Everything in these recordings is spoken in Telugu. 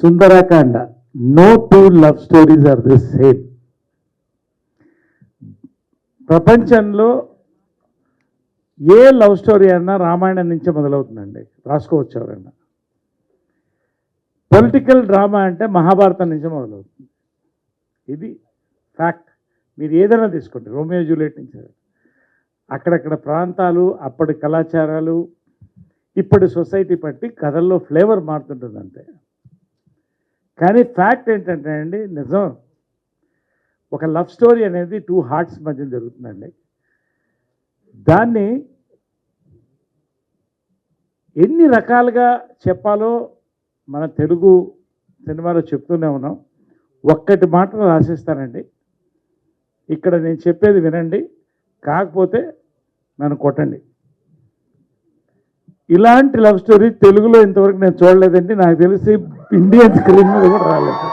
Sundarakanda. No two love stories are the same ప్రపంచంలో ఏ లవ్ స్టోరీ అన్నా రామాయణం నుంచే మొదలవుతుందండి. రాసుకోవచ్చు ఎవరన్నా పొలిటికల్ డ్రామా అంటే మహాభారతం నుంచే మొదలవుతుంది. ఇది ఫ్యాక్ట్. మీరు ఏదైనా తీసుకోండి. రోమియో జూలియట్ నుంచి. అక్కడక్కడ ప్రాంతాలు అప్పటి కళాచారాలు ఇప్పటి సొసైటీ బట్టి కథల్లో ఫ్లేవర్ మారుతుంటుంది అంతే. కానీ ఫ్యాక్ట్ ఏంటంటే అండి నిజం. ఒక లవ్ స్టోరీ అనేది టూ హార్ట్స్ మధ్య జరుగుతుందండి. దాన్ని ఎన్ని రకాలుగా చెప్పాలో మన తెలుగు సినిమాలో చెప్తూనే ఉన్నాం. ఒక్కటి మాటలు రాసిస్తానండి. ఇక్కడ నేను చెప్పేది వినండి. కాకపోతే నన్ను కొట్టండి. ఇలాంటి లవ్ స్టోరీ తెలుగులో ఇంతవరకు నేను చూడలేదండి. నాకు తెలిసి ఇండియన్ స్క్రీన్ మీద కూడా రాలేదు.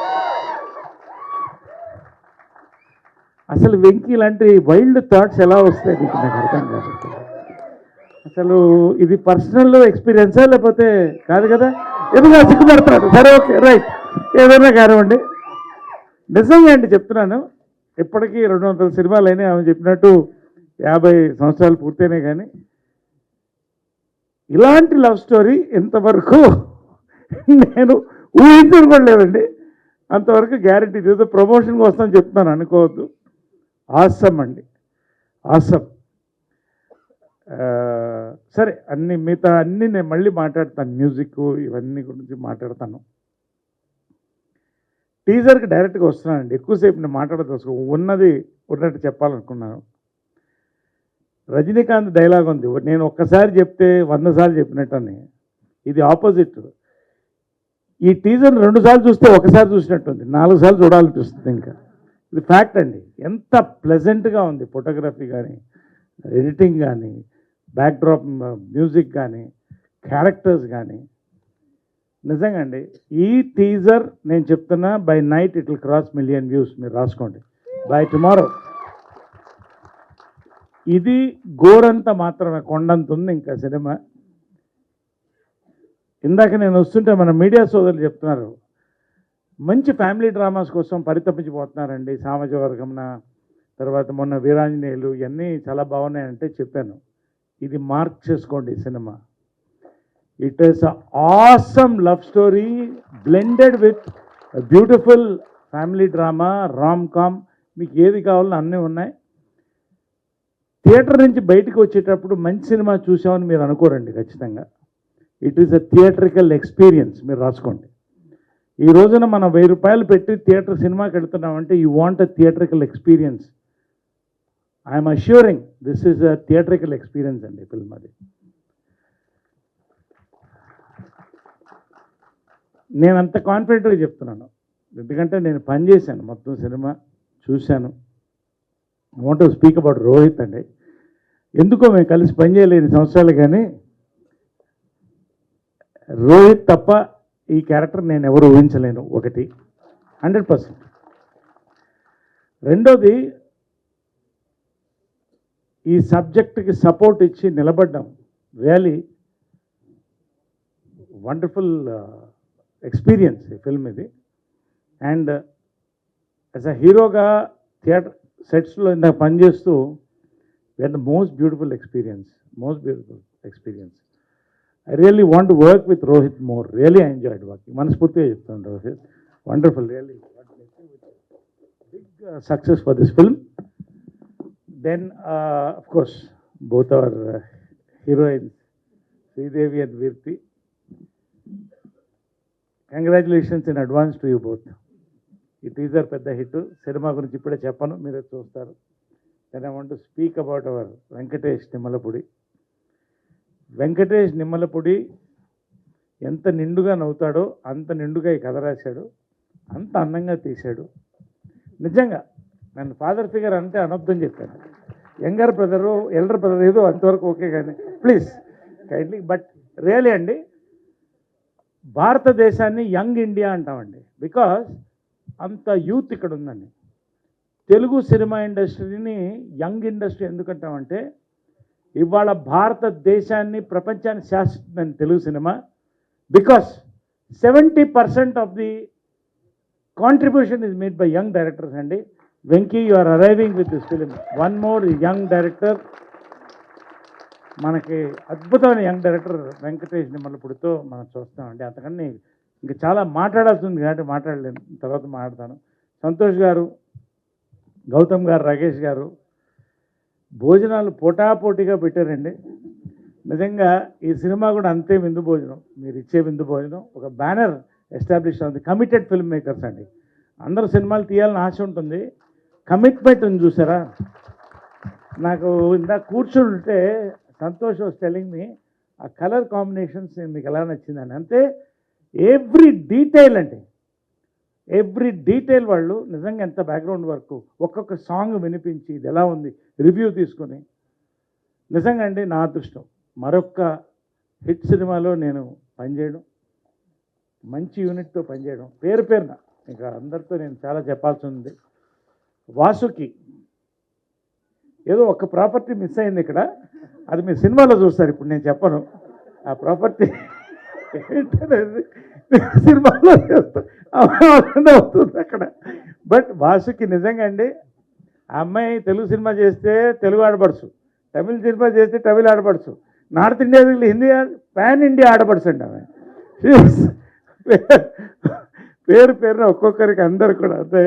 అసలు వెంకీ ఇలాంటి వైల్డ్ థాట్స్ ఎలా వస్తాయి నీకు నాకు అర్థం కాదు. అసలు ఇది పర్సనల్ ఎక్స్పీరియన్సా లేకపోతే కాదు కదా? ఎందుకు సిగ్గుపడుతున్నాడు. సరే ఓకే రైట్ ఏదైనా కానివ్వండి. నిజంగా అండి చెప్తున్నాను. ఇప్పటికీ రెండు వందల సినిమాలు అయినాయి. ఆమె చెప్పినట్టు యాభై సంవత్సరాలు పూర్తయినాయి కానీ ఇలాంటి లవ్ స్టోరీ ఇంతవరకు నేను ఊహించను కూడా లేదండి. అంతవరకు గ్యారంటీ ఏదో ప్రమోషన్కి వస్తాను చెప్తున్నాను అనుకోవద్దు. ఆసమ్ అండి. ఆసమ్. సరే అన్ని మిగతా అన్నీ నేను మళ్ళీ మాట్లాడతాను. మ్యూజిక్ ఇవన్నీ గురించి మాట్లాడతాను. టీజర్కి డైరెక్ట్గా వస్తున్నానండి. ఎక్కువసేపు నేను మాట్లాడదలుచుకో ఉన్నది ఉన్నట్టు చెప్పాలనుకున్నాను. రజనీకాంత్ డైలాగ్ ఉంది. నేను ఒక్కసారి చెప్తే వంద సార్లు అని ఇది ఆపోజిట్ ఈ టీజర్ రెండు సార్లు చూస్తే ఒకసారి చూసినట్టుంది. నాలుగు సార్లు చూడాలనిపిస్తుంది ఇంకా. ఇది ఫ్యాక్ట్ అండి. ఎంత ప్లెజెంట్గా ఉంది ఫోటోగ్రఫీ కానీ ఎడిటింగ్ కానీ బ్యాక్డ్రాప్ మ్యూజిక్ కానీ క్యారెక్టర్స్ కానీ నిజంగా అండి ఈ టీజర్ నేను చెప్తున్నా by night it will cross million views మీరు రాసుకోండి. బై టుమారో ఇది గోరంత మాత్రమే కొండంత ఉంది ఇంకా సినిమా. ఇందాక నేను వస్తుంటే మన మీడియా సోదరులు చెప్తున్నారు మంచి ఫ్యామిలీ డ్రామాస్ కోసం పరితపించిపోతున్నారండి సామాజిక వర్గంన తర్వాత మొన్న వీరాంజనేయులు ఇవన్నీ చాలా బాగున్నాయంటే చెప్పాను. ఇది మార్క్ చేసుకోండి cinema. It is awesome love story blended with beautiful family drama rom com మీకు ఏది కావాలో అన్నీ ఉన్నాయి. థియేటర్ నుంచి బయటకు వచ్చేటప్పుడు మంచి సినిమా చూసామని మీరు అనుకోరండి ఖచ్చితంగా. It is a theatrical experience మీరు రాసుకోండి. ఈ రోజున మనం వెయ్యి రూపాయలు పెట్టి థియేటర్ సినిమాకి వెళ్తున్నామంటే you want a theatrical experience I'm assuring this is a theatrical experience అండి ఫిల్మ్ అది నేను అంత కాన్ఫిడెంట్గా చెప్తున్నాను. ఎందుకంటే నేను పని చేశాను మొత్తం సినిమా చూశాను. వాంట్ స్పీక్ అబౌట్ రోహిత్ అండి. ఎందుకో మేము కలిసి పనిచేయలేని సంవత్సరాలు కానీ రోహిత్ తప్ప ఈ క్యారెక్టర్ నేను ఎవరు ఊహించలేను. ఒకటి హండ్రెడ్ పర్సెంట్. రెండోది ఈ సబ్జెక్ట్కి సపోర్ట్ ఇచ్చి నిలబడ్డం. రియలీ వండర్ఫుల్ ఎక్స్పీరియన్స్ ఈ ఫిల్మ్ ఇది. అండ్ యాజ్ అ హీరోగా థియేటర్ సెట్స్లో ఇందాక పనిచేస్తూ where the most beautiful experience most beautiful experience. I really want work with Rohit more really enjoyed working మనస్ఫూర్తిగా చెప్తాను Rohit wonderful really big success for this film then of course both our heroines Sridevi and Virti congratulations in advance to you both ఈ టీజర్ పెద్ద హిట్ సినిమా గురించి ఇప్పుడే చెప్పను మీరే చూస్తారు. Then I want to speak about our Venkatesh Nimmalapudi Venkatesh Nimmalapudi ఎంత నిండుగా నవ్వుతాడో అంత నిండుగా ఈ కథ రాశాడు. అంత అందంగా తీశాడు. నిజంగా నన్ను ఫాదర్ ఫిగర్ అంటే అనొద్దని చెప్పాను యంగర్ బ్రదరు ఎల్డర్ బ్రదర్ ఏదో అంతవరకు ఓకే కానీ ప్లీజ్ కైండ్లీ బట్ రియలీ అండి భారతదేశాన్ని యంగ్ ఇండియా అంటామండి. బికాస్ అంత యూత్ ఇక్కడ ఉందండి. తెలుగు సినిమా ఇండస్ట్రీని యంగ్ ఇండస్ట్రీ ఎందుకంటామంటే ఇవాళ భారతదేశాన్ని ప్రపంచాన్ని శాసిస్తుందని Telugu cinema. Because seventy percent of the contribution is made by young directors అండి Venky you are arriving with this film one more young director మనకి అద్భుతమైన యంగ్ డైరెక్టర్ వెంకటేష్ నిమ్మలపుడితో మనం చూస్తామండి అంతకని ఇంకా చాలా మాట్లాడాల్సి ఉంది కాబట్టి మాట్లాడలేను. తర్వాత మాట్లాడతాను. సంతోష్ గారు గౌతమ్ గారు రాకేష్ గారు భోజనాలు పోటాపోటీగా పెట్టారండి. నిజంగా ఈ సినిమా కూడా అంతే విందు భోజనం. మీరు ఇచ్చే విందు భోజనం ఒక బ్యానర్ ఎస్టాబ్లిష్ అవుతుంది కమిటెడ్ ఫిల్మ్ మేకర్స్ అండి. అందరూ సినిమాలు తీయాలని ఆశ ఉంటుంది. కమిట్మెంట్ ఉంది చూసారా? నాకు ఇందాక కూర్చుంటే సంతోష్ వాస్ టెలింగ్ మీ ఆ కలర్ కాంబినేషన్స్ మీకు ఎలా నచ్చిందని. అంతే ఎవ్రీ డీటెయిల్ అండి. ఎవ్రీ డీటెయిల్ వాళ్ళు నిజంగా ఎంత బ్యాక్గ్రౌండ్ వర్క్ ఒక్కొక్క సాంగ్ వినిపించి ఇది ఎలా ఉంది రివ్యూ తీసుకొని నిజంగా అండి నా అదృష్టం. మరొక్క హిట్ సినిమాలో నేను పనిచేయడం మంచి యూనిట్తో పనిచేయడం పేరు పేరున ఇంకా అందరితో నేను చాలా చెప్పాల్సి ఉంది వాసుకి ఏదో ఒక ప్రాపర్టీ మిస్ అయింది ఇక్కడ అది మీ సినిమాలో చూస్తారు ఇప్పుడు నేను చెప్పను. ఆ ప్రాపర్టీ ఏంటనేది సినిమాలో చేస్తా. అవుతుంది అక్కడ. బట్ వాసుకి నిజంగా అండి ఆ అమ్మాయి తెలుగు సినిమా చేస్తే తెలుగు ఆడపడుచు తమిళ సినిమా చేస్తే తమిళ ఆడపడుచు north India Hindi pan India ఆడపడుచు అండి ఆమె పేరు పేరున ఒక్కొక్కరికి అందరు కూడా అంతే